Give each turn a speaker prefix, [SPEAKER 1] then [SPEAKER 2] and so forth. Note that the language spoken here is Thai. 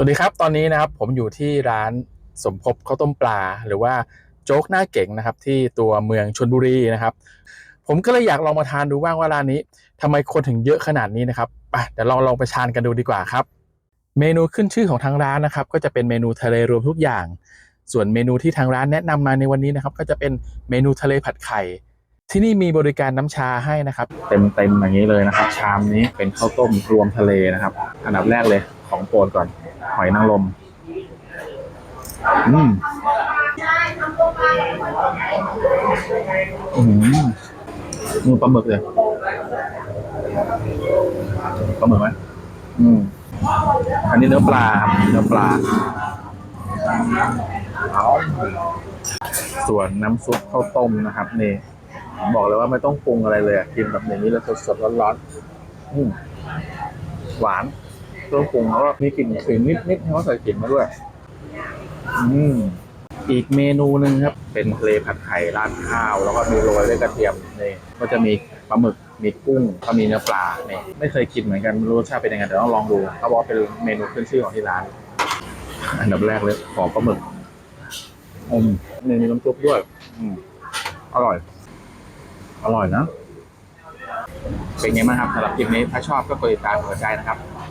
[SPEAKER 1] สวัสดีครับ ตอนนี้นะครับผมอยู่ที่ร้านสมภพข้าวต้มปลา หรือว่าโจ๊กหน้าเก๋งนะครับ ที่ตัวเมืองชนบุรีนะครับ ผมก็เลยอยากลองมาทานดูบ้างว่าร้านนี้ทำไมคนถึงเยอะขนาดนี้นะครับไปเดี๋ยวเราลองไปทานกันดูดีกว่าครับ เมนูขึ้นชื่อของทางร้านนะครับ ก็จะเป็นเมนูทะเลรวมทุกอย่าง ส่วนเมนูที่ทางร้านแนะนำมาในวันนี้นะครับ ก็จะเป็นเมนูทะเลผัดไข่ที่นี่มีบริการน้ำชาให้นะครับ เต็มเต็มอย่างนี้เลยนะครับ ชามนี้เป็นข้าวต้มรวมทะเลนะครับ อันดับแรกเลย ของโปรดก่อน หอยนางรมอืมอืมมือปลาหมึกเลยปลาหมึกไหมอืมอันนี้เนื้อปลาครับเนื้อปลาเอาส่วนน้ำซุปข้าวต้มนะครับนี่บอกเลยว่าไม่ต้องปรุงอะไรเลยกินแบบอย่างนี้เลยสดๆร้อนๆอืมหวาน เครื่องปรุงแล้วก็มีกลิ่นขิงนิดๆให้เขาใส่กลิ่นมาด้วย อืมอีกเมนูหนึ่งครับ เป็นทะเลผัดไข่ราดข้าว แล้วก็มีโรยด้วยกระเทียมนี่ก็จะมีปลาหมึกมีกุ้งก็มีเนื้อปลานี่ไม่เคยกินเหมือนกันไม่รู้รสชาติเป็นยังไงแต่ต้องลองดูเขาบอกเป็นเมนูขึ้นชื่อของที่ร้าน อันดับแรกเลยขอปลาหมึกอืมนี่มีน้ำซุปด้วยอืมอร่อย อร่อยนะ เป็นไงบ้างครับสำหรับคลิปนี้ถ้าชอบก็กดติดตามกดใจนะครับ